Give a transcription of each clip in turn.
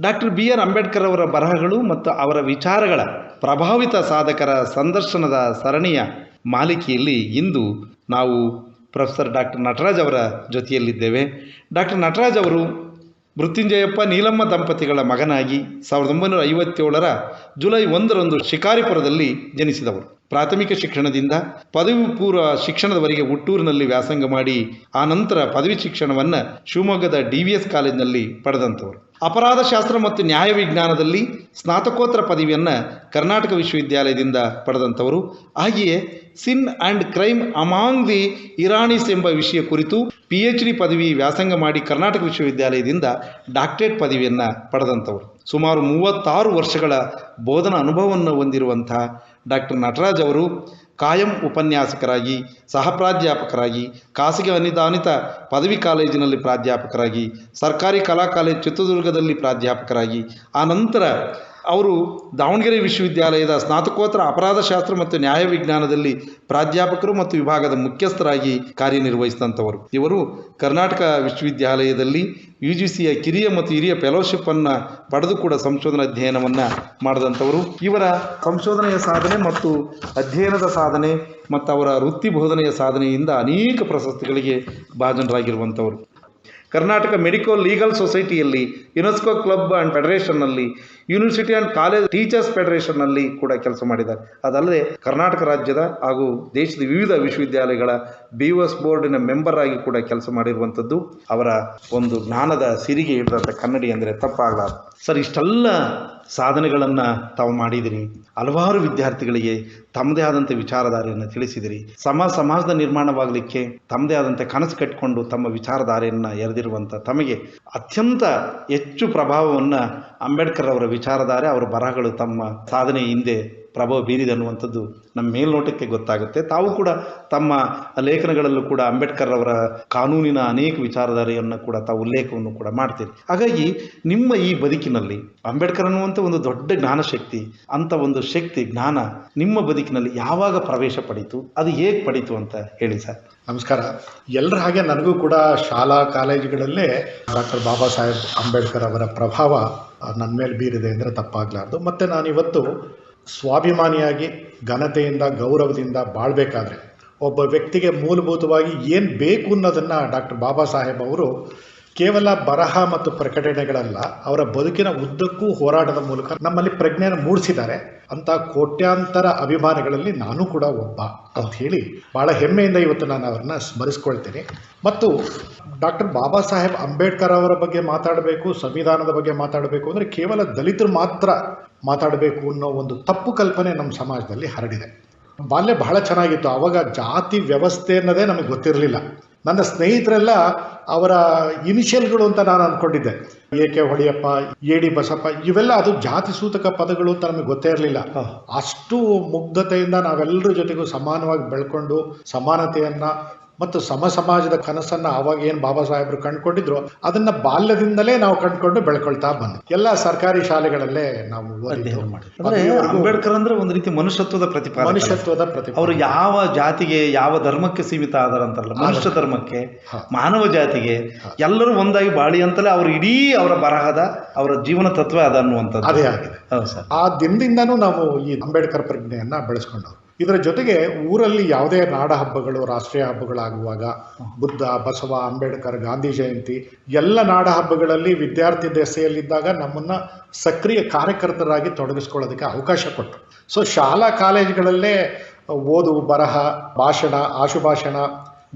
Doctor B R Ambedkar ಅವರ ಬರಹಗಳು ಮತ್ತು ಅವರ ವಿಚಾರಗಳ ಪ್ರಭಾವಿತ ಸಾಧಕರ ಸಂದರ್ಶನದ ಸರಣಿಯ ಮಾಲಿಕೆಯಲ್ಲಿ ಇಂದು ನಾವು ಪ್ರೊಫೆಸರ್ ಡಾಕ್ಟರ್ ನಟರಾಜ್ ಅವರ ಜೊತೆಯಲ್ಲಿದ್ದೇವೆ. ಡಾಕ್ಟರ್ ನಟರಾಜ್ ಅವರು ಮೃತ್ಯುಂಜಯಪ್ಪ ನೀಲಮ್ಮ ದಂಪತಿಗಳ ಮಗನಾಗಿ ಸಾವಿರದ ಒಂಬೈನೂರ ಐವತ್ತೇಳರ ಜುಲೈ ಒಂದರಂದು ಶಿಕಾರಿಪುರದಲ್ಲಿ ಜನಿಸಿದವರು. ಪ್ರಾಥಮಿಕ ಶಿಕ್ಷಣದಿಂದ ಪದವಿ ಪೂರ್ವ ಶಿಕ್ಷಣದವರೆಗೆ ಹುಟ್ಟೂರಿನಲ್ಲಿ ವ್ಯಾಸಂಗ ಮಾಡಿ, ಆ ನಂತರ ಪದವಿ ಶಿಕ್ಷಣವನ್ನು ಶಿವಮೊಗ್ಗದ ಡಿ ವಿ ಎಸ್ ಕಾಲೇಜಿನಲ್ಲಿ ಪಡೆದಂಥವರು. ಅಪರಾಧ ಶಾಸ್ತ್ರ ಮತ್ತು ನ್ಯಾಯ ವಿಜ್ಞಾನದಲ್ಲಿ ಸ್ನಾತಕೋತ್ತರ ಪದವಿಯನ್ನು ಕರ್ನಾಟಕ ವಿಶ್ವವಿದ್ಯಾಲಯದಿಂದ ಪಡೆದಂಥವರು. ಹಾಗೆಯೇ sin and crime among the Iranis ಎಂಬ ವಿಷಯ ಕುರಿತು ಪಿ ಎಚ್ ಡಿ ಪದವಿ ವ್ಯಾಸಂಗ ಮಾಡಿ ಕರ್ನಾಟಕ ವಿಶ್ವವಿದ್ಯಾಲಯದಿಂದ ಡಾಕ್ಟರೇಟ್ ಪದವಿಯನ್ನು ಪಡೆದಂಥವರು. ಸುಮಾರು ಮೂವತ್ತಾರು ವರ್ಷಗಳ ಬೋಧನಾ ಅನುಭವವನ್ನು ಹೊಂದಿರುವಂಥ ಡಾಕ್ಟರ್ ನಟರಾಜ್ ಅವರು ಕಾಯಂ ಉಪನ್ಯಾಸಕರಾಗಿ ಸಹ ಪ್ರಾಧ್ಯಾಪಕರಾಗಿ ಖಾಸಗಿ ಅನುದಾನಿತ ಪದವಿ ಕಾಲೇಜಿನಲ್ಲಿ ಪ್ರಾಧ್ಯಾಪಕರಾಗಿ, ಸರ್ಕಾರಿ ಕಲಾ ಕಾಲೇಜು ಚಿತ್ರದುರ್ಗದಲ್ಲಿ ಪ್ರಾಧ್ಯಾಪಕರಾಗಿ, ಆನಂತರ ನಂತರ ಅವರು ದಾವಣಗೆರೆ ವಿಶ್ವವಿದ್ಯಾಲಯದ ಸ್ನಾತಕೋತ್ತರ ಅಪರಾಧಶಾಸ್ತ್ರ ಮತ್ತು ನ್ಯಾಯ ವಿಜ್ಞಾನದಲ್ಲಿ ಪ್ರಾಧ್ಯಾಪಕರು ಮತ್ತು ವಿಭಾಗದ ಮುಖ್ಯಸ್ಥರಾಗಿ ಕಾರ್ಯನಿರ್ವಹಿಸಿದಂಥವರು. ಇವರು ಕರ್ನಾಟಕ ವಿಶ್ವವಿದ್ಯಾಲಯದಲ್ಲಿ ಯು ಜಿ ಸಿಯ ಕಿರಿಯ ಮತ್ತು ಹಿರಿಯ ಫೆಲೋಶಿಪ್ಪನ್ನು ಪಡೆದು ಕೂಡ ಸಂಶೋಧನಾ ಅಧ್ಯಯನವನ್ನು ಮಾಡಿದಂಥವರು. ಇವರ ಸಂಶೋಧನೆಯ ಸಾಧನೆ ಮತ್ತು ಅಧ್ಯಯನದ ಸಾಧನೆ ಮತ್ತು ಅವರ ವೃತ್ತಿ ಬೋಧನೆಯ ಸಾಧನೆಯಿಂದ ಅನೇಕ ಪ್ರಶಸ್ತಿಗಳಿಗೆ ಭಾಜನರಾಗಿರುವಂಥವರು. ಕರ್ನಾಟಕ ಮೆಡಿಕಲ್ ಲೀಗಲ್ ಸೊಸೈಟಿಯಲ್ಲಿ, ಯುನೆಸ್ಕೋ ಕ್ಲಬ್ ಆ್ಯಂಡ್ ಫೆಡರೇಷನ್ನಲ್ಲಿ, ಯೂನಿವರ್ಸಿಟಿ ಆ್ಯಂಡ್ ಕಾಲೇಜ್ ಟೀಚರ್ಸ್ ಫೆಡರೇಷನ್ನಲ್ಲಿ ಕೂಡ ಕೆಲಸ ಮಾಡಿದ್ದಾರೆ. ಅದಲ್ಲದೆ, ಕರ್ನಾಟಕ ರಾಜ್ಯದ ಹಾಗೂ ದೇಶದ ವಿವಿಧ ವಿಶ್ವವಿದ್ಯಾಲಯಗಳ ಬಿ ಎಸ್ ಬೋರ್ಡಿನ ಮೆಂಬರ್ ಆಗಿ ಕೂಡ ಕೆಲಸ ಮಾಡಿರುವಂಥದ್ದು ಅವರ ಒಂದು ಜ್ಞಾನದ ಸಿರಿಗೆ ಹಿಡಿದಂಥ ಕನ್ನಡಿ ಅಂದರೆ ತಪ್ಪಾಗಲಾರ ಸರ್, ಇಷ್ಟೆಲ್ಲ ಸಾಧನೆಗಳನ್ನು ತಾವು ಮಾಡಿದಿರಿ. ಹಲವಾರು ವಿದ್ಯಾರ್ಥಿಗಳಿಗೆ ತಮ್ಮದೇ ಆದಂಥ ವಿಚಾರಧಾರೆಯನ್ನು ತಿಳಿಸಿದಿರಿ. ಸಮ ಸಮಾಜದ ನಿರ್ಮಾಣವಾಗಲಿಕ್ಕೆ ತಮ್ಮದೇ ಆದಂಥ ಕನಸು ಕಟ್ಟಿಕೊಂಡು ತಮ್ಮ ವಿಚಾರಧಾರೆಯನ್ನು ಎರೆದಿರುವಂಥ ತಮಗೆ ಅತ್ಯಂತ ಹೆಚ್ಚು ಪ್ರಭಾವವನ್ನು ಅಂಬೇಡ್ಕರ್ ಅವರ ವಿಚಾರಧಾರೆ, ಅವರ ಬರಹಗಳು ತಮ್ಮ ಸಾಧನೆ ಹಿಂದೆ ಪ್ರಭಾವ ಬೀರಿದೆ ಅನ್ನುವಂಥದ್ದು ನಮ್ಮ ಮೇಲ್ನೋಟಕ್ಕೆ ಗೊತ್ತಾಗುತ್ತೆ. ತಾವು ಕೂಡ ತಮ್ಮ ಲೇಖನಗಳಲ್ಲೂ ಕೂಡ ಅಂಬೇಡ್ಕರ್ ಅವರ ಕಾನೂನಿನ ಅನೇಕ ವಿಚಾರಧಾರೆಯನ್ನು ಕೂಡ ತಾವು ಉಲ್ಲೇಖವನ್ನು ಕೂಡ ಮಾಡ್ತೀರಿ. ಹಾಗಾಗಿ ನಿಮ್ಮ ಈ ಬದುಕಿನಲ್ಲಿ ಅಂಬೇಡ್ಕರ್ ಅನ್ನುವಂಥ ಒಂದು ದೊಡ್ಡ ಜ್ಞಾನಶಕ್ತಿ, ಅಂಥ ಒಂದು ಶಕ್ತಿ, ಜ್ಞಾನ ನಿಮ್ಮ ಬದುಕಿನಲ್ಲಿ ಯಾವಾಗ ಪ್ರವೇಶ ಪಡೀತು, ಅದು ಹೇಗೆ ಪಡೀತು ಅಂತ ಹೇಳಿ ಸರ್. ನಮಸ್ಕಾರ. ಎಲ್ಲರ ಹಾಗೆ ನನಗೂ ಕೂಡ ಶಾಲಾ ಕಾಲೇಜುಗಳಲ್ಲೇ ಡಾಕ್ಟರ್ ಬಾಬಾ ಸಾಹೇಬ್ ಅಂಬೇಡ್ಕರ್ ಅವರ ಪ್ರಭಾವ ನನ್ನ ಮೇಲೆ ಬೀರಿದೆ ಅಂದರೆ ತಪ್ಪಾಗಲಾರ್ದು. ಮತ್ತು ನಾನಿವತ್ತು ಸ್ವಾಭಿಮಾನಿಯಾಗಿ ಘನತೆಯಿಂದ ಗೌರವದಿಂದ ಬಾಳಬೇಕಾದ್ರೆ ಒಬ್ಬ ವ್ಯಕ್ತಿಗೆ ಮೂಲಭೂತವಾಗಿ ಏನು ಬೇಕು ಅನ್ನೋದನ್ನು ಡಾಕ್ಟರ್ ಬಾಬಾ ಸಾಹೇಬ್ ಅವರು ಕೇವಲ ಬರಹ ಮತ್ತು ಪ್ರಕಟಣೆಗಳಲ್ಲ, ಅವರ ಬದುಕಿನ ಉದ್ದಕ್ಕೂ ಹೋರಾಟದ ಮೂಲಕ ನಮ್ಮಲ್ಲಿ ಪ್ರಜ್ಞೆಯನ್ನು ಮೂಡಿಸಿದ್ದಾರೆ. ಅಂತ ಕೋಟ್ಯಾಂತರ ಅಭಿಮಾನಿಗಳಲ್ಲಿ ನಾನು ಕೂಡ ಒಬ್ಬ ಅಂತ ಹೇಳಿ ಬಹಳ ಹೆಮ್ಮೆಯಿಂದ ಇವತ್ತು ನಾನು ಅವರನ್ನ ಸ್ಮರಿಸ್ಕೊಳ್ತೇನೆ. ಮತ್ತು ಡಾಕ್ಟರ್ ಬಾಬಾ ಸಾಹೇಬ್ ಅಂಬೇಡ್ಕರ್ ಅವರ ಬಗ್ಗೆ ಮಾತಾಡಬೇಕು, ಸಂವಿಧಾನದ ಬಗ್ಗೆ ಮಾತಾಡಬೇಕು ಅಂದರೆ ಕೇವಲ ದಲಿತರು ಮಾತ್ರ ಮಾತಾಡಬೇಕು ಅನ್ನೋ ಒಂದು ತಪ್ಪು ಕಲ್ಪನೆ ನಮ್ಮ ಸಮಾಜದಲ್ಲಿ ಹರಡಿದೆ. ಬಾಲ್ಯ ಬಹಳ ಚೆನ್ನಾಗಿತ್ತು. ಆವಾಗ ಜಾತಿ ವ್ಯವಸ್ಥೆ ಅನ್ನೋದೇ ನಮಗೆ ಗೊತ್ತಿರಲಿಲ್ಲ. ನನ್ನ ಸ್ನೇಹಿತರೆಲ್ಲ ಅವರ ಇನಿಷಿಯಲ್ಗಳು ಅಂತ ನಾನು ಅಂದ್ಕೊಂಡಿದ್ದೆ. A K Holiyappa A D Basappa ಇವೆಲ್ಲ ಅದು ಜಾತಿ ಸೂತಕ ಪದಗಳು ಅಂತ ನಮಗೆ ಗೊತ್ತೇ ಇರಲಿಲ್ಲ. ಅಷ್ಟು ಮುಗ್ಧತೆಯಿಂದ ನಾವೆಲ್ಲರ ಜೊತೆಗೂ ಸಮಾನವಾಗಿ ಬೆಳ್ಕೊಂಡು ಸಮಾನತೆಯನ್ನ ಮತ್ತು ಸಮ ಸಮಾಜದ ಕನಸನ್ನ ಆವಾಗ ಏನು ಬಾಬಾ ಸಾಹೇಬರು ಕಂಡುಕೊಂಡಿದ್ರು ಅದನ್ನ ಬಾಲ್ಯದಿಂದಲೇ ನಾವು ಕಂಡುಕೊಂಡು ಬೆಳ್ಕೊಳ್ತಾ ಬಂದ್ವಿ. ಎಲ್ಲ ಸರ್ಕಾರಿ ಶಾಲೆಗಳಲ್ಲೇ ನಾವು ಅಂಬೇಡ್ಕರ್ ಅಂದ್ರೆ ಒಂದು ರೀತಿ ಮನುಷ್ಯತ್ವದ ಪ್ರತಿಪಾದನೆ ಮನುಷ್ಯತ್ವದ ಪ್ರತಿ ಅವರು ಯಾವ ಜಾತಿಗೆ ಯಾವ ಧರ್ಮಕ್ಕೆ ಸೀಮಿತ ಆದರಂತಾರಲ್ಲ ಮನುಷ್ಯ ಧರ್ಮಕ್ಕೆ ಮಾನವ ಜಾತಿಗೆ ಎಲ್ಲರೂ ಒಂದಾಗಿ ಬಾಳಿ ಅಂತಲೇ ಅವರು ಇಡೀ ಅವರ ಬರಹದ ಅವರ ಜೀವನ ತತ್ವ ಅದ ಅನ್ನುವಂಥದ್ದು. ಅದೇ ಆಗಿದೆ. ಆ ದಿನದಿಂದನೂ ನಾವು ಈ ಅಂಬೇಡ್ಕರ್ ಪ್ರಜ್ಞೆಯನ್ನ ಬೆಳೆಸ್ಕೊಂಡವು ಇದರ ಜೊತೆಗೆ ಊರಲ್ಲಿ ಯಾವುದೇ ನಾಡ ಹಬ್ಬಗಳು ರಾಷ್ಟ್ರೀಯ ಹಬ್ಬಗಳಾಗುವಾಗ ಬುದ್ಧ ಬಸವ ಅಂಬೇಡ್ಕರ್ ಗಾಂಧಿ ಜಯಂತಿ ಎಲ್ಲ ನಾಡ ಹಬ್ಬಗಳಲ್ಲಿ ವಿದ್ಯಾರ್ಥಿ ದೆಸೆಯಲ್ಲಿದ್ದಾಗ ನಮ್ಮನ್ನ ಸಕ್ರಿಯ ಕಾರ್ಯಕರ್ತರಾಗಿ ತೊಡಗಿಸ್ಕೊಳ್ಳೋದಕ್ಕೆ ಅವಕಾಶ ಕೊಟ್ಟರು ಸೊ ಶಾಲಾ ಕಾಲೇಜುಗಳಲ್ಲೇ ಓದು ಬರಹ ಭಾಷಣ ಆಶುಭಾಷಣ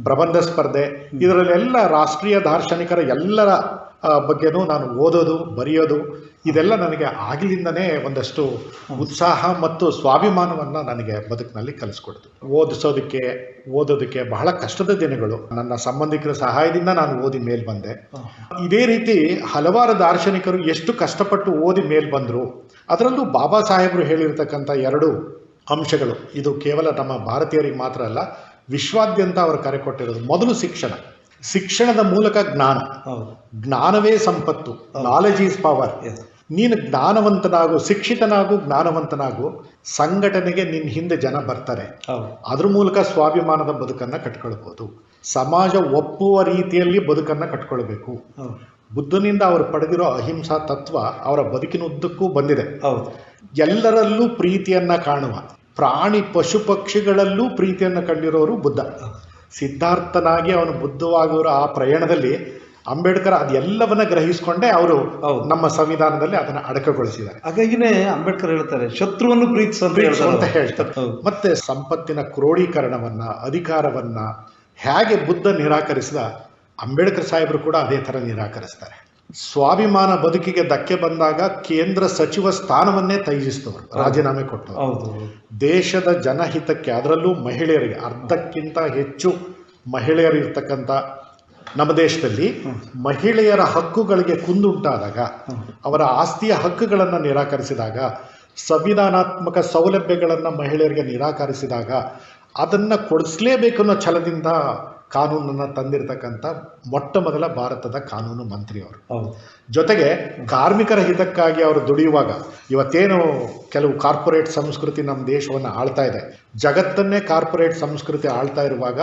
ಪ್ರಬಂಧ ಸ್ಪರ್ಧೆ ಇದರಲ್ಲೆಲ್ಲ ರಾಷ್ಟ್ರೀಯ ದಾರ್ಶನಿಕರ ಎಲ್ಲರ ಬಗ್ಗೆನೂ ನಾನು ಓದೋದು ಬರೆಯೋದು ಇದೆಲ್ಲ ನನಗೆ ಆಗಲಿಂದನೇ ಒಂದಷ್ಟು ಉತ್ಸಾಹ ಮತ್ತು ಸ್ವಾಭಿಮಾನವನ್ನು ನನಗೆ ಬದುಕಿನಲ್ಲಿ ಕಲಿಸ್ಕೊಡ್ತು. ಓದಿಸೋದಕ್ಕೆ ಓದೋದಕ್ಕೆ ಬಹಳ ಕಷ್ಟದ ದಿನಗಳು. ನನ್ನ ಸಂಬಂಧಿಕರ ಸಹಾಯದಿಂದ ನಾನು ಓದಿ ಮೇಲ್ ಬಂದೆ. ಇದೇ ರೀತಿ ಹಲವಾರು ದಾರ್ಶನಿಕರು ಎಷ್ಟು ಕಷ್ಟಪಟ್ಟು ಓದಿ ಮೇಲ್ ಬಂದರು. ಅದರಲ್ಲೂ ಬಾಬಾ ಸಾಹೇಬರು ಹೇಳಿರ್ತಕ್ಕಂಥ ಎರಡು ಅಂಶಗಳು. ಇದು ಕೇವಲ ನಮ್ಮ ಭಾರತೀಯರಿಗೆ ಮಾತ್ರ ಅಲ್ಲ ವಿಶ್ವಾದ್ಯಂತ ಅವರು ಕರೆ ಕೊಟ್ಟಿರೋದು. ಮೊದಲು ಶಿಕ್ಷಣ. ಶಿಕ್ಷಣದ ಮೂಲಕ ಜ್ಞಾನ. ಜ್ಞಾನವೇ ಸಂಪತ್ತು. ನಾಲೆಜ್ ಈಸ್ ಪವರ್ ನೀನು ಜ್ಞಾನವಂತನಾಗು ಶಿಕ್ಷಿತನಾಗು ಜ್ಞಾನವಂತನಾಗು ಸಂಘಟನೆಗೆ ನಿನ್ನ ಹಿಂದೆ ಜನ ಬರ್ತಾರೆ. ಅದ್ರ ಮೂಲಕ ಸ್ವಾಭಿಮಾನದ ಬದುಕನ್ನು ಕಟ್ಕೊಳ್ಬೋದು. ಸಮಾಜ ಒಪ್ಪುವ ರೀತಿಯಲ್ಲಿ ಬದುಕನ್ನು ಕಟ್ಕೊಳ್ಬೇಕು. ಬುದ್ಧನಿಂದ ಅವರು ಪಡೆದಿರೋ ಅಹಿಂಸಾ ತತ್ವ ಅವರ ಬದುಕಿನ ಉದ್ದಕ್ಕೂ ಬಂದಿದೆ. ಹೌದು. ಎಲ್ಲರಲ್ಲೂ ಪ್ರೀತಿಯನ್ನ ಕಾಣುವ ಪ್ರಾಣಿ ಪಶು ಪಕ್ಷಿಗಳಲ್ಲೂ ಪ್ರೀತಿಯನ್ನು ಕಂಡಿರೋರು ಬುದ್ಧ. ಸಿದ್ಧಾರ್ಥನಾಗಿ ಅವನು ಬುದ್ಧವಾಗುವ ಆ ಪ್ರಯಾಣದಲ್ಲಿ ಅಂಬೇಡ್ಕರ್ ಅದೆಲ್ಲವನ್ನ ಗ್ರಹಿಸಿಕೊಂಡೇ ಅವರು ನಮ್ಮ ಸಂವಿಧಾನದಲ್ಲಿ ಅದನ್ನ ಅಡಕಗೊಳಿಸಿದ್ದಾರೆ. ಹಾಗಾಗಿನೇ ಅಂಬೇಡ್ಕರ್ ಹೇಳ್ತಾರೆ ಶತ್ರುವನ್ನು ಪ್ರೀತಿಸಂತ ಅಂತ ಹೇಳ್ತಾರೆ. ಮತ್ತೆ ಸಂಪತ್ತಿನ ಕ್ರೋಢೀಕರಣವನ್ನ ಅಧಿಕಾರವನ್ನ ಹೇಗೆ ಬುದ್ಧ ನಿರಾಕರಿಸಿದ ಅಂಬೇಡ್ಕರ್ ಸಾಹೇಬರು ಕೂಡ ಅದೇ ತರ ನಿರಾಕರಿಸ್ತಾರೆ. ಸ್ವಾಭಿಮಾನ ಬದುಕಿಗೆ ಧಕ್ಕೆ ಬಂದಾಗ ಕೇಂದ್ರ ಸಚಿವ ಸ್ಥಾನವನ್ನೇ ತ್ಯಜಿಸಿದವರು ರಾಜೀನಾಮೆ ಕೊಟ್ಟರು ದೇಶದ ಜನಹಿತಕ್ಕೆ ಅದರಲ್ಲೂ ಮಹಿಳೆಯರಿಗೆ ಅರ್ಧಕ್ಕಿಂತ ಹೆಚ್ಚು ಮಹಿಳೆಯರು ಇರ್ತಕ್ಕಂಥ ನಮ್ಮ ದೇಶದಲ್ಲಿ ಮಹಿಳೆಯರ ಹಕ್ಕುಗಳಿಗೆ ಕುಂದುಂಟಾದಾಗ ಅವರ ಆಸ್ತಿಯ ಹಕ್ಕುಗಳನ್ನು ನಿರಾಕರಿಸಿದಾಗ ಸಂವಿಧಾನಾತ್ಮಕ ಸೌಲಭ್ಯಗಳನ್ನು ಮಹಿಳೆಯರಿಗೆ ನಿರಾಕರಿಸಿದಾಗ ಅದನ್ನು ಕೊಡಿಸ್ಲೇಬೇಕು ಅನ್ನೋ ಛಲದಿಂದ ಕಾನೂನನ್ನು ತಂದಿರತಕ್ಕಂಥ ಮೊಟ್ಟ ಮೊದಲ ಭಾರತದ ಕಾನೂನು ಮಂತ್ರಿ ಅವರು ಜೊತೆಗೆ ಕಾರ್ಮಿಕರ ಹಿತಕ್ಕಾಗಿ ಅವರು ದುಡಿಯುವಾಗ ಇವತ್ತೇನು ಕೆಲವು ಕಾರ್ಪೊರೇಟ್ ಸಂಸ್ಕೃತಿ ನಮ್ಮ ದೇಶವನ್ನು ಆಳ್ತಾ ಇದೆ. ಜಗತ್ತನ್ನೇ ಕಾರ್ಪೊರೇಟ್ ಸಂಸ್ಕೃತಿ ಆಳ್ತಾ ಇರುವಾಗ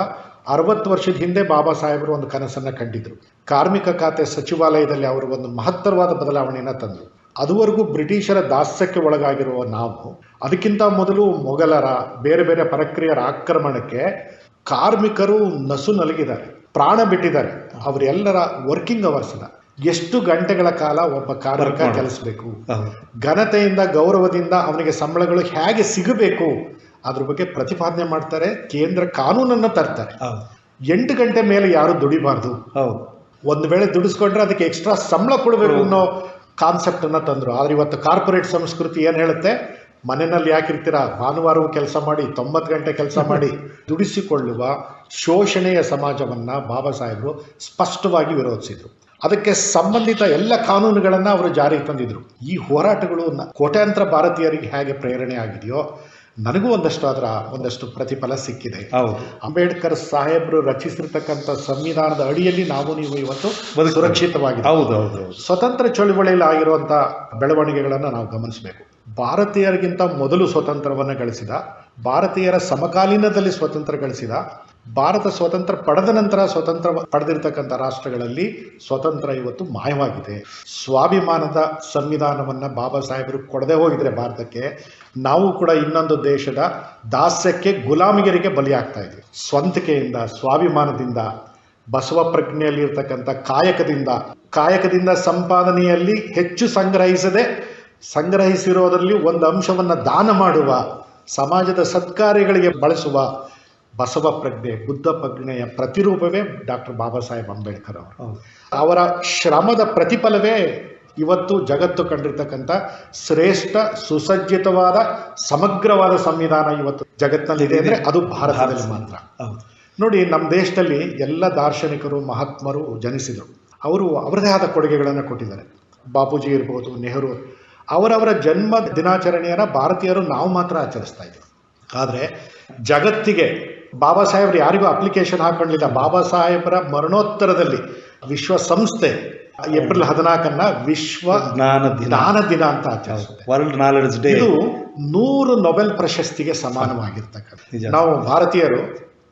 ಅರವತ್ತು ವರ್ಷದ ಹಿಂದೆ ಬಾಬಾ ಸಾಹೇಬರು ಒಂದು ಕನಸನ್ನು ಕಂಡಿದ್ರು. ಕಾರ್ಮಿಕ ಖಾತೆ ಸಚಿವಾಲಯದಲ್ಲಿ ಅವರು ಒಂದು ಮಹತ್ತರವಾದ ಬದಲಾವಣೆಯನ್ನು ತಂದರು. ಅದುವರೆಗೂ ಬ್ರಿಟಿಷರ ದಾಸ್ಯಕ್ಕೆ ಒಳಗಾಗಿರುವ ನಾವು ಅದಕ್ಕಿಂತ ಮೊದಲು ಮೊಘಲರ ಬೇರೆ ಬೇರೆ ಪರಕ್ರಿಯರ ಆಕ್ರಮಣಕ್ಕೆ ಕಾರ್ಮಿಕರು ನಸು ನಲಗಿದ್ದಾರೆ ಪ್ರಾಣ ಬಿಟ್ಟಿದ್ದಾರೆ. ಅವರೆಲ್ಲರ ವರ್ಕಿಂಗ್ ಅವರ್ಸ್ನ ಎಷ್ಟು ಗಂಟೆಗಳ ಕಾಲ ಒಬ್ಬ ಕಾರ್ಮಿಕ ಕೆಲಸಬೇಕು? ಘನತೆಯಿಂದ ಗೌರವದಿಂದ ಅವನಿಗೆ ಸಂಬಳಗಳು ಹೇಗೆ ಸಿಗಬೇಕು? ಅದ್ರ ಬಗ್ಗೆ ಪ್ರತಿಪಾದನೆ ಮಾಡ್ತಾರೆ ಕೇಂದ್ರ ಕಾನೂನನ್ನು ತರ್ತಾರೆ. ಎಂಟು ಗಂಟೆ ಮೇಲೆ ಯಾರು ದುಡಿಬಾರ್ದು? ಹೌದು. ಒಂದು ವೇಳೆ ದುಡಿಸ್ಕೊಂಡ್ರೆ ಅದಕ್ಕೆ ಎಕ್ಸ್ಟ್ರಾ ಸಂಬಳ ಕೊಡಬೇಕು ಅನ್ನೋ ಕಾನ್ಸೆಪ್ಟನ್ನು ತಂದರು. ಆದ್ರೆ ಇವತ್ತು ಕಾರ್ಪೊರೇಟ್ ಸಂಸ್ಕೃತಿ ಏನು ಹೇಳುತ್ತೆ? ಮನೆಯಲ್ಲಿ ಯಾಕಿರ್ತೀರಾ? ಭಾನುವಾರವೂ ಕೆಲಸ ಮಾಡಿ ತೊಂಬತ್ತು ಗಂಟೆ ಕೆಲಸ ಮಾಡಿ ದುಡಿಸಿಕೊಳ್ಳುವ ಶೋಷಣೆಯ ಸಮಾಜವನ್ನ ಬಾಬಾ ಸಾಹೇಬರು ಸ್ಪಷ್ಟವಾಗಿ ವಿರೋಧಿಸಿದರು. ಅದಕ್ಕೆ ಸಂಬಂಧಿತ ಎಲ್ಲ ಕಾನೂನುಗಳನ್ನು ಅವರು ಜಾರಿಗೆ ತಂದಿದ್ರು. ಈ ಹೋರಾಟಗಳು ಕೋಟ್ಯಾಂತರ ಭಾರತೀಯರಿಗೆ ಹೇಗೆ ಪ್ರೇರಣೆ ಆಗಿದೆಯೋ ನನಗೂ ಒಂದಷ್ಟು ಅದರ ಒಂದಷ್ಟು ಪ್ರತಿಫಲ ಸಿಕ್ಕಿದೆ. ಹೌದು. ಅಂಬೇಡ್ಕರ್ ಸಾಹೇಬರು ರಚಿಸಿರ್ತಕ್ಕಂಥ ಸಂವಿಧಾನದ ಅಡಿಯಲ್ಲಿ ನಾವು ನೀವು ಇವತ್ತು ಸುರಕ್ಷಿತವಾಗಿದೆ ಹೌದು ಹೌದು ಹೌದು. ಸ್ವತಂತ್ರ ಚಳುವಳಿಯಲ್ಲಿ ಆಗಿರುವಂಥ ಬೆಳವಣಿಗೆಗಳನ್ನು ನಾವು ಗಮನಿಸಬೇಕು. ಭಾರತೀಯರಿಗಿಂತ ಮೊದಲು ಸ್ವತಂತ್ರವನ್ನು ಗಳಿಸಿದ ಭಾರತೀಯರ ಸಮಕಾಲೀನದಲ್ಲಿ ಸ್ವತಂತ್ರ ಗಳಿಸಿದ ಭಾರತ ಸ್ವತಂತ್ರ ಪಡೆದ ನಂತರ ಸ್ವತಂತ್ರ ಪಡೆದಿರ್ತಕ್ಕಂಥ ರಾಷ್ಟ್ರಗಳಲ್ಲಿ ಸ್ವತಂತ್ರ ಇವತ್ತು ಮಾಯವಾಗಿದೆ. ಸ್ವಾಭಿಮಾನದ ಸಂವಿಧಾನವನ್ನು ಬಾಬಾ ಸಾಹೇಬರು ಕೊಡದೆ ಹೋಗಿದ್ರೆ ಭಾರತಕ್ಕೆ, ನಾವು ಕೂಡ ಇನ್ನೊಂದು ದೇಶದ ದಾಸ್ಯಕ್ಕೆ, ಗುಲಾಮಿಗರಿಗೆ ಬಲಿಯಾಗ್ತಾ ಇದ್ದೀವಿ ಸ್ವಂತಿಕೆಯಿಂದ, ಸ್ವಾಭಿಮಾನದಿಂದ, ಬಸವ ಪ್ರಜ್ಞೆಯಲ್ಲಿ ಇರ್ತಕ್ಕಂಥ ಕಾಯಕದಿಂದ ಕಾಯಕದಿಂದ ಸಂಪಾದನೆಯಲ್ಲಿ ಹೆಚ್ಚು ಸಂಗ್ರಹಿಸದೆ, ಸಂಗ್ರಹಿಸಿರೋದರಲ್ಲಿ ಒಂದು ಅಂಶವನ್ನು ದಾನ ಮಾಡುವ, ಸಮಾಜದ ಸತ್ಕಾರ್ಯಗಳಿಗೆ ಬಳಸುವ ಬಸವ ಪ್ರಜ್ಞೆ ಬುದ್ಧ ಪ್ರಜ್ಞೆಯ ಪ್ರತಿರೂಪವೇ ಡಾಕ್ಟರ್ ಬಾಬಾ ಸಾಹೇಬ್ ಅಂಬೇಡ್ಕರ್ ಅವರು. ಅವರ ಶ್ರಮದ ಪ್ರತಿಫಲವೇ ಇವತ್ತು ಜಗತ್ತು ಕಂಡಿರ್ತಕ್ಕಂಥ ಶ್ರೇಷ್ಠ ಸುಸಜ್ಜಿತವಾದ ಸಮಗ್ರವಾದ ಸಂವಿಧಾನ ಇವತ್ತು ಜಗತ್ತಿನಲ್ಲಿದೆ ಅಂದರೆ ಅದು ಭಾರತದಲ್ಲಿ ಮಾತ್ರ. ನೋಡಿ ನಮ್ಮ ದೇಶದಲ್ಲಿ ಎಲ್ಲ ದಾರ್ಶನಿಕರು ಮಹಾತ್ಮರು ಜನಿಸಿದರು. ಅವರು ಅವರದೇ ಆದ ಕೊಡುಗೆಗಳನ್ನು ಕೊಟ್ಟಿದ್ದಾರೆ. ಬಾಪೂಜಿ ಇರ್ಬೋದು ನೆಹರು ಅವರವರ ಜನ್ಮ ದಿನಾಚರಣೆಯನ್ನು ಭಾರತೀಯರು ನಾವು ಮಾತ್ರ ಆಚರಿಸ್ತಾ ಇದ್ದೀವಿ ಆದರೆ ಜಗತ್ತಿಗೆ ಬಾಬಾ ಸಾಹೇಬ್ರು ಯಾರಿಗೂ ಅಪ್ಲಿಕೇಶನ್ ಹಾಕೊಂಡಿಲ್ಲ. ಬಾಬಾ ಸಾಹೇಬರ ಮರಣೋತ್ತರದಲ್ಲಿ ವಿಶ್ವಸಂಸ್ಥೆ ಏಪ್ರಿಲ್ ಹದಿನಾಲ್ಕನ್ನ ವಿಶ್ವ ಜ್ಞಾನ ದಿನ. ಜ್ಞಾನ ದಿನ ಅಂತ ಆಚರಿಸುತ್ತೆ. ವರ್ಲ್ಡ್ ನಾಲೆಡ್ಜ್ ಡೇ ಇದು ನೂರು ನೊಬೆಲ್ ಪ್ರಶಸ್ತಿಗೆ ಸಮಾನವಾಗಿರ್ತಕ್ಕಂಥ. ನಾವು ಭಾರತೀಯರು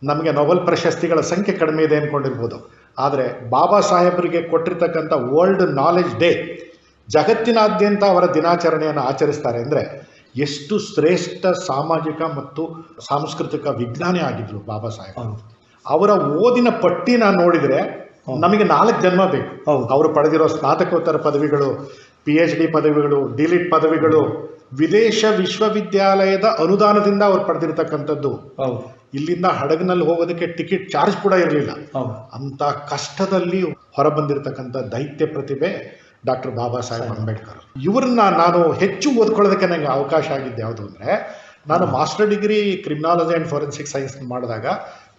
ನಮಗೆ ನೊಬೆಲ್ ಪ್ರಶಸ್ತಿಗಳ ಸಂಖ್ಯೆ ಕಡಿಮೆ ಇದೆ ಅಂದ್ಕೊಂಡಿರ್ಬೋದು ಆದರೆ ಬಾಬಾ ಸಾಹೇಬರಿಗೆ ಕೊಟ್ಟಿರ್ತಕ್ಕಂಥ ವರ್ಲ್ಡ್ ನಾಲೆಜ್ ಡೇ ಜಗತ್ತಿನಾದ್ಯಂತ ಅವರ ದಿನಾಚರಣೆಯನ್ನು ಆಚರಿಸ್ತಾರೆ. ಅಂದರೆ ಎಷ್ಟು ಶ್ರೇಷ್ಠ ಸಾಮಾಜಿಕ ಮತ್ತು ಸಾಂಸ್ಕೃತಿಕ ವಿಜ್ಞಾನಿ ಆಗಿದ್ರು ಬಾಬಾ ಸಾಹೇಬ್. ಅವರ ಓದಿನ ಪಟ್ಟಿನ ನೋಡಿದರೆ ನಮಗೆ ನಾಲ್ಕು ಜನ್ಮ ಬೇಕು. ಅವರು ಪಡೆದಿರೋ ಸ್ನಾತಕೋತ್ತರ ಪದವಿಗಳು ಪಿ ಎಚ್ ಡಿ ಪದವಿಗಳು ಡಿಲಿಟ್ ಪದವಿಗಳು ವಿದೇಶ ವಿಶ್ವವಿದ್ಯಾಲಯದ ಅನುದಾನದಿಂದ ಅವ್ರು ಪಡೆದಿರ್ತಕ್ಕಂಥದ್ದು. ಇಲ್ಲಿಂದ ಹಡಗಿನಲ್ಲಿ ಹೋಗೋದಕ್ಕೆ ಟಿಕೆಟ್ ಚಾರ್ಜ್ ಕೂಡ ಇರಲಿಲ್ಲ. ಅಂತ ಕಷ್ಟದಲ್ಲಿ ಹೊರಬಂದಿರತಕ್ಕಂಥ ದೈತ್ಯ ಪ್ರತಿಭೆ ಡಾಕ್ಟರ್ ಬಾಬಾ ಸಾಹೇಬ್ ಅಂಬೇಡ್ಕರ್. ಇವ್ರನ್ನ ನಾನು ಹೆಚ್ಚು ಓದ್ಕೊಳ್ಳೋದಕ್ಕೆ ನನಗೆ ಅವಕಾಶ ಆಗಿದ್ದು ಯಾವುದು ಅಂದರೆ ನಾನು master degree criminology and forensic science ಮಾಡಿದಾಗ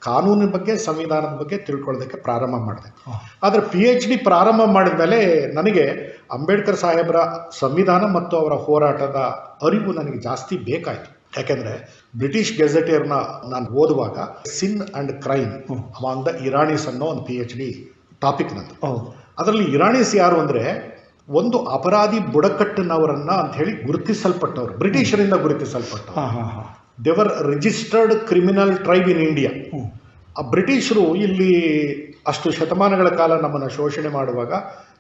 ಕಾನೂನಿನ ಬಗ್ಗೆ ಸಂವಿಧಾನದ ಬಗ್ಗೆ ತಿಳ್ಕೊಳ್ಳೋದಕ್ಕೆ ಪ್ರಾರಂಭ ಮಾಡಿದೆ. ಆದರೆ ಪಿ ಎಚ್ ಡಿ ಪ್ರಾರಂಭ ಮಾಡಿದ ಮೇಲೆ ನನಗೆ ಅಂಬೇಡ್ಕರ್ ಸಾಹೇಬರ ಸಂವಿಧಾನ ಮತ್ತು ಅವರ ಹೋರಾಟದ ಅರಿವು ನನಗೆ ಜಾಸ್ತಿ ಬೇಕಾಯಿತು. ಯಾಕೆಂದರೆ ಬ್ರಿಟಿಷ್ ಗೆಜೆಟಿಯರ್ನ ನಾನು ಓದುವಾಗ sin and crime among the Iranis ಅನ್ನೋ ಒಂದು ಪಿ ಎಚ್ ಡಿ ಟಾಪಿಕ್ ನಂದು. ಅದರಲ್ಲಿ ಇರಾಣಿಸ್ ಯಾರು ಅಂದರೆ ಒಂದು ಅಪರಾಧಿ ಬುಡಕಟ್ಟಿನವರನ್ನ ಅಂತ ಹೇಳಿ ಗುರುತಿಸಲ್ಪಟ್ಟವರು ಬ್ರಿಟಿಷರಿಂದ ಗುರುತಿಸಲ್ಪಟ್ಟ ಹಾಂ ಹಾಂ ಹಾಂ. They were registered criminal tribe in India. ಆ ಬ್ರಿಟಿಷರು ಇಲ್ಲಿ ಅಷ್ಟು ಶತಮಾನಗಳ ಕಾಲ ನಮ್ಮನ್ನು ಶೋಷಣೆ ಮಾಡುವಾಗ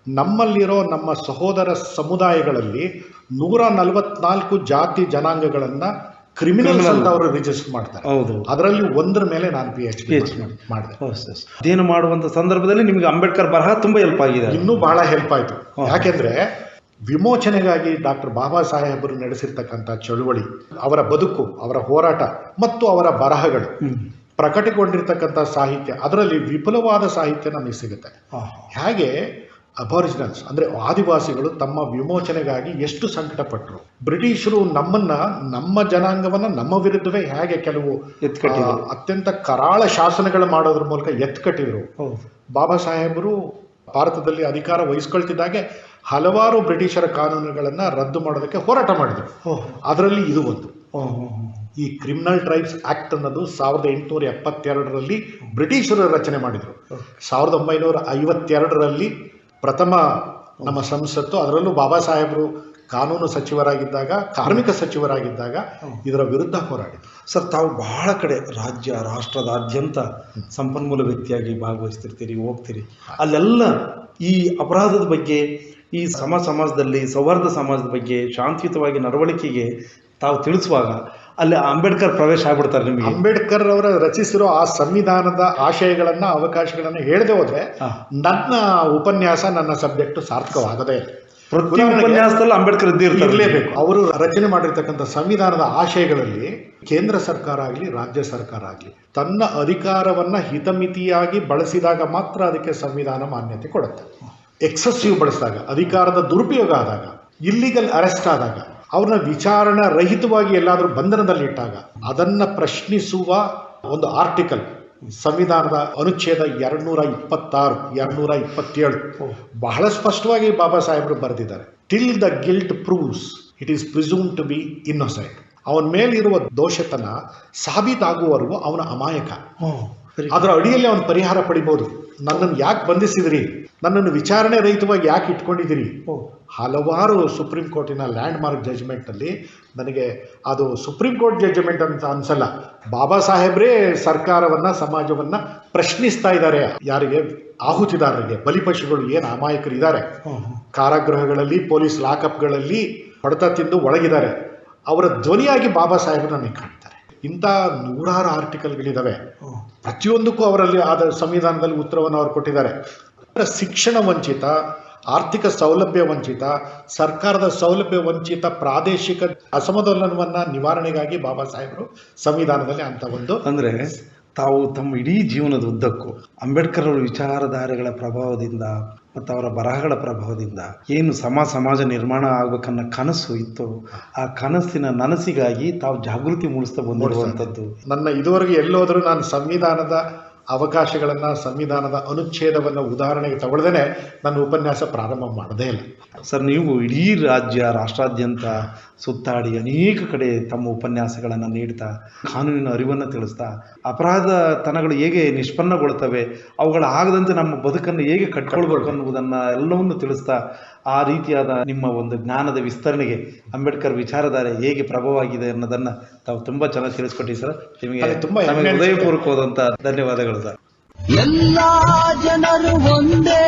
ನಮ್ಮಲ್ಲಿರೋ ನಮ್ಮ ಸಹೋದರ ಸಮುದಾಯಗಳಲ್ಲಿ ನೂರ ನಲವತ್ನಾಲ್ಕು ಜಾತಿ ಜನಾಂಗಗಳನ್ನ ಕ್ರಿಮಿನಲ್ಸ್ ಅಂತ ಅವರು ರಿಜಿಸ್ಟರ್ ಮಾಡ್ತಾರೆ. ಹೌದು. ಅದರಲ್ಲಿ ಒಂದರ ಮೇಲೆ ನಾನು ಪಿ ಎಚ್ ಡಿ ಎಚ್ ಮಾಡಿದೆ. ಅದೇನು ಮಾಡುವಂಥ ಸಂದರ್ಭದಲ್ಲಿ ನಿಮಗೆ ಅಂಬೇಡ್ಕರ್ ಬರಹ ತುಂಬ ಹೆಲ್ಪ್ ಆಗಿದೆ. ಇನ್ನೂ ಬಹಳ ಹೆಲ್ಪ್ ಆಯಿತು. ಯಾಕೆಂದ್ರೆ ವಿಮೋಚನೆಗಾಗಿ ಡಾಕ್ಟರ್ ಬಾಬಾ ಸಾಹೇಬರು ನಡೆಸಿರ್ತಕ್ಕಂಥ ಚಳುವಳಿ ಅವರ ಬದುಕು ಅವರ ಹೋರಾಟ ಮತ್ತು ಅವರ ಬರಹಗಳು. ಪ್ರಕಟಗೊಂಡಿರ್ತಕ್ಕಂಥ ಸಾಹಿತ್ಯ ಅದರಲ್ಲಿ ವಿಪುಲವಾದ ಸಾಹಿತ್ಯ ನಮಗೆ ಸಿಗುತ್ತೆ. ಹಾಗೆ ಅಬಾರಿಜಿನಲ್ಸ್ ಅಂದರೆ ಆದಿವಾಸಿಗಳು ತಮ್ಮ ವಿಮೋಚನೆಗಾಗಿ ಎಷ್ಟು ಸಂಕಟಪಟ್ಟರು ಬ್ರಿಟಿಷರು ನಮ್ಮನ್ನ ನಮ್ಮ ಜನಾಂಗವನ್ನ ನಮ್ಮ ವಿರುದ್ಧವೇ ಹೇಗೆ ಕೆಲವು ಎತ್ಕಟ್ಟಿದ್ರು. ಅತ್ಯಂತ ಕರಾಳ ಶಾಸನಗಳು ಮಾಡೋದ್ರ ಮೂಲಕ ಎತ್ಕಟ್ಟಿದ್ರು. ಬಾಬಾ ಸಾಹೇಬರು ಭಾರತದಲ್ಲಿ ಅಧಿಕಾರ ವಹಿಸ್ಕೊಳ್ತಿದ್ದಾಗೆ ಹಲವಾರು ಬ್ರಿಟಿಷರ ಕಾನೂನುಗಳನ್ನು ರದ್ದು ಮಾಡೋದಕ್ಕೆ ಹೋರಾಟ ಮಾಡಿದರು. ಅದರಲ್ಲಿ ಇದು ಒಂದು. ಈ ಕ್ರಿಮಿನಲ್ ಟ್ರೈಬ್ಸ್ ಆಕ್ಟ್ ಅನ್ನೋದು ಸಾವಿರದ ಎಂಟುನೂರ ಎಪ್ಪತ್ತೆರಡರಲ್ಲಿ ಬ್ರಿಟಿಷರು ರಚನೆ ಮಾಡಿದರು. ಸಾವಿರದ ಒಂಬೈನೂರ ಐವತ್ತೆರಡರಲ್ಲಿ ಪ್ರಥಮ ನಮ್ಮ ಸಂಸತ್ತು, ಅದರಲ್ಲೂ ಬಾಬಾ ಸಾಹೇಬರು ಕಾನೂನು ಸಚಿವರಾಗಿದ್ದಾಗ, ಕಾರ್ಮಿಕ ಸಚಿವರಾಗಿದ್ದಾಗ ಇದರ ವಿರುದ್ಧ ಹೋರಾಡಿ ಸರ್, ತಾವು ಬಹಳ ಕಡೆ ರಾಜ್ಯ, ರಾಷ್ಟ್ರದಾದ್ಯಂತ ಸಂಪನ್ಮೂಲ ವ್ಯಕ್ತಿಯಾಗಿ ಭಾಗವಹಿಸ್ತಿರ್ತೀರಿ, ಹೋಗ್ತೀರಿ. ಅಲ್ಲೆಲ್ಲ ಈ ಅಪರಾಧದ ಬಗ್ಗೆ, ಈ ಸಮ ಸಮಾಜದಲ್ಲಿ, ಸೌಹಾರ್ದ ಸಮಾಜದ ಬಗ್ಗೆ ಶಾಂತಿಯುತವಾಗಿ ನಡವಳಿಕೆಗೆ ತಾವು ತಿಳಿಸುವಾಗ ಅಲ್ಲಿ ಅಂಬೇಡ್ಕರ್ ಪ್ರವೇಶ ಆಗ್ಬಿಡ್ತಾರೆ ನಿಮಗೆ. ಅಂಬೇಡ್ಕರ್ ಅವರ ರಚಿಸಿರೋ ಆ ಸಂವಿಧಾನದ ಆಶಯಗಳನ್ನ ಅವಕಾಶಗಳನ್ನ ಹೇಳದೆ ಹೋದ್ರೆ ನನ್ನ ಉಪನ್ಯಾಸ ನನ್ನ ಸಬ್ಜೆಕ್ಟ್ ಸಾರ್ಥಕವಾಗದೇ ಪ್ರತಿ ಉಪನ್ಯಾಸದಲ್ಲಿ ಅಂಬೇಡ್ಕರ್ ಇದ್ದೇ ಇರಲೇಬೇಕು. ಅವರು ರಚನೆ ಮಾಡಿರ್ತಕ್ಕಂಥ ಸಂವಿಧಾನದ ಆಶಯಗಳಲ್ಲಿ ಕೇಂದ್ರ ಸರ್ಕಾರ ಆಗಲಿ ರಾಜ್ಯ ಸರ್ಕಾರ ಆಗಲಿ ತನ್ನ ಅಧಿಕಾರವನ್ನ ಹಿತಮಿತಿಯಾಗಿ ಬಳಸಿದಾಗ ಮಾತ್ರ ಅದಕ್ಕೆ ಸಂವಿಧಾನ ಮಾನ್ಯತೆ ಕೊಡುತ್ತೆ. ಎಕ್ಸೆಸಿವ್ ಬಳಸಿದಾಗ ಅಧಿಕಾರದ ದುರುಪಯೋಗ ಆದಾಗ ಇಲ್ಲಿಗಲ್ ಅರೆಸ್ಟ್ ಆದಾಗ ಅವ್ರನ್ನ ವಿಚಾರಣಾ ರಹಿತವಾಗಿ ಎಲ್ಲಾದರೂ ಬಂಧನದಲ್ಲಿಟ್ಟಾಗ ಅದನ್ನು ಪ್ರಶ್ನಿಸುವ ಒಂದು ಆರ್ಟಿಕಲ್ ಸಂವಿಧಾನದ ಅನುಚ್ಛೇದ ಎರಡ್ನೂರ ಇಪ್ಪತ್ತಾರು ಎರಡ್ನೂರ ಇಪ್ಪತ್ತೇಳು ಬಹಳ ಸ್ಪಷ್ಟವಾಗಿ ಬಾಬಾ ಸಾಹೇಬರು ಬರೆದಿದ್ದಾರೆ. Till the guilt proves it is presume to be innocent ಅವನ ಮೇಲಿರುವ ದೋಷತನ ಸಾಬೀತಾಗುವವರೆಗೂ ಅವನ ಅಮಾಯಕ. ಅದರ ಅಡಿಯಲ್ಲಿ ಅವನು ಪರಿಹಾರ ಪಡಿಬೋದು. ನನ್ನನ್ನು ಯಾಕೆ ಬಂಧಿಸಿದ್ರಿ? ನನ್ನನ್ನು ವಿಚಾರಣೆ ರಹಿತವಾಗಿ ಯಾಕೆ ಇಟ್ಕೊಂಡಿದ್ದೀರಿ? ಹಲವಾರು ಸುಪ್ರೀಂ ಕೋರ್ಟಿನ ಲ್ಯಾಂಡ್ ಮಾರ್ಕ್ ಜಜ್ಮೆಂಟ್ನಲ್ಲಿ ನನಗೆ ಅದು ಸುಪ್ರೀಂ ಕೋರ್ಟ್ ಜಡ್ಜ್ಮೆಂಟ್ ಅಂತ ಅನಿಸಲ್ಲ. ಬಾಬಾ ಸಾಹೇಬ್ರೇ ಸರ್ಕಾರವನ್ನು ಸಮಾಜವನ್ನು ಪ್ರಶ್ನಿಸ್ತಾ ಇದ್ದಾರೆ. ಯಾರಿಗೆ? ಆಹುತಿದಾರರಿಗೆ. ಬಲಿಪಶುಗಳು ಏನು ಅಮಾಯಕರು ಇದ್ದಾರೆ ಕಾರಾಗೃಹಗಳಲ್ಲಿ ಪೊಲೀಸ್ ಲಾಕಪ್ಗಳಲ್ಲಿ ಹೊಡೆತ ತಿಂದು ಒಳಗಿದ್ದಾರೆ. ಅವರ ಧ್ವನಿಯಾಗಿ ಬಾಬಾ ಸಾಹೇಬರು ನನಗೆ ಇಂಥ ನೂರಾರು ಆರ್ಟಿಕಲ್ಗಳಿದ್ದಾವೆ ಪ್ರತಿಯೊಂದಕ್ಕೂ ಅವರಲ್ಲಿ ಆದ ಸಂವಿಧಾನದಲ್ಲಿ ಉತ್ತರವನ್ನು ಅವರು ಕೊಟ್ಟಿದ್ದಾರೆ. ಶಿಕ್ಷಣ ವಂಚಿತ ಆರ್ಥಿಕ ಸೌಲಭ್ಯ ವಂಚಿತ ಸರ್ಕಾರದ ಸೌಲಭ್ಯ ವಂಚಿತ ಪ್ರಾದೇಶಿಕ ಅಸಮತೋಲನವನ್ನು ನಿವಾರಣೆಗಾಗಿ ಬಾಬಾ ಸಾಹೇಬರು ಸಂವಿಧಾನದಲ್ಲಿ ಅಂತ ಒಂದು ಅಂದ್ರೆ ತಾವು ತಮ್ಮ ಇಡೀ ಜೀವನದ ಉದ್ದಕ್ಕೂ ಅಂಬೇಡ್ಕರ್ ಅವರ ವಿಚಾರಧಾರೆಗಳ ಪ್ರಭಾವದಿಂದ ಮತ್ತು ಅವರ ಬರಹಗಳ ಪ್ರಭಾವದಿಂದ ಏನು ಸಮ ಸಮಾಜ ನಿರ್ಮಾಣ ಆಗ್ಬೇಕನ್ನೋ ಕನಸು ಇತ್ತು, ಆ ಕನಸಿನ ನನಸಿಗಾಗಿ ತಾವು ಜಾಗೃತಿ ಮೂಡಿಸ್ತಾ ಬಂದಿರುವಂಥದ್ದು ನನ್ನ ಇದುವರೆಗೆ ಎಲ್ಲೋದರೂ ನಾನು ಸಂವಿಧಾನದ ಅವಕಾಶಗಳನ್ನು ಸಂವಿಧಾನದ ಅನುಚ್ಛೇದವನ್ನು ಉದಾಹರಣೆಗೆ ತಗೊಳ್ದೇ ನನ್ನ ಉಪನ್ಯಾಸ ಪ್ರಾರಂಭ ಮಾಡದೇ ಇಲ್ಲ. ಸರ್ ನೀವು ಇಡೀ ರಾಜ್ಯ ರಾಷ್ಟ್ರಾದ್ಯಂತ ಸುತ್ತಾಡಿ ಅನೇಕ ಕಡೆ ತಮ್ಮ ಉಪನ್ಯಾಸಗಳನ್ನು ನೀಡ್ತಾ ಕಾನೂನಿನ ಅರಿವನ್ನು ತಿಳಿಸ್ತಾ ಅಪರಾಧತನಗಳು ಹೇಗೆ ನಿಷ್ಪನ್ನಗೊಳ್ತವೆ ಅವುಗಳು ಆಗದಂತೆ ನಮ್ಮ ಬದುಕನ್ನು ಹೇಗೆ ಕಟ್ಕೊಳ್ಬೇಕು ಅನ್ನುವುದನ್ನು ಎಲ್ಲವನ್ನು ತಿಳಿಸ್ತಾ ಆ ರೀತಿಯಾದ ನಿಮ್ಮ ಒಂದು ಜ್ಞಾನದ ವಿಸ್ತರಣೆಗೆ ಅಂಬೇಡ್ಕರ್ ವಿಚಾರಧಾರೆ ಹೇಗೆ ಪ್ರಭಾವ ಆಗಿದೆ ಅನ್ನೋದನ್ನು ತಾವು ತುಂಬ ಚೆನ್ನಾಗಿ ತಿಳಿಸ್ಕೊಟ್ಟಿ ಸರ್. ನಿಮಗೆ ತುಂಬ ಹೃದಯಪೂರ್ವಕವಾದಂಥ ಧನ್ಯವಾದಗಳು. ಸರ್ ಎಲ್ಲ ಜನರು ಒಂದೇ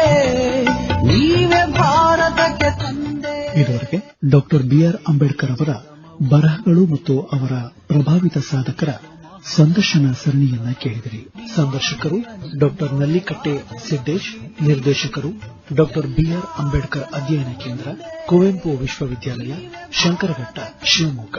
ನೀವೇ ಭಾರತಕ್ಕೆ ತಂದೆ. ಇದುವರೆಗೆ ಡಾಕ್ಟರ್ ಬಿಆರ್ ಅಂಬೇಡ್ಕರ್ ಅವರ ಬರಹಗಳು ಮತ್ತು ಅವರ ಪ್ರಭಾವಿತ ಸಾಧಕರ ಸಂದರ್ಶನ ಸರಣಿಯನ್ನ ಕೇಳಿದಿರಿ. ಸಂದರ್ಶಕರು ಡಾಕ್ಟರ್ ನಲ್ಲಿಕಟ್ಟೆ ಸಿದ್ದೇಶ್ ನಿರ್ದೇಶಕರು ಡಾಕ್ಟರ್ ಬಿಆರ್ ಅಂಬೇಡ್ಕರ್ ಅಧ್ಯಯನ ಕೇಂದ್ರ ಕುವೆಂಪು ವಿಶ್ವವಿದ್ಯಾಲಯ ಶಂಕರಘಟ್ಟ ಶಿವಮೊಗ್ಗ.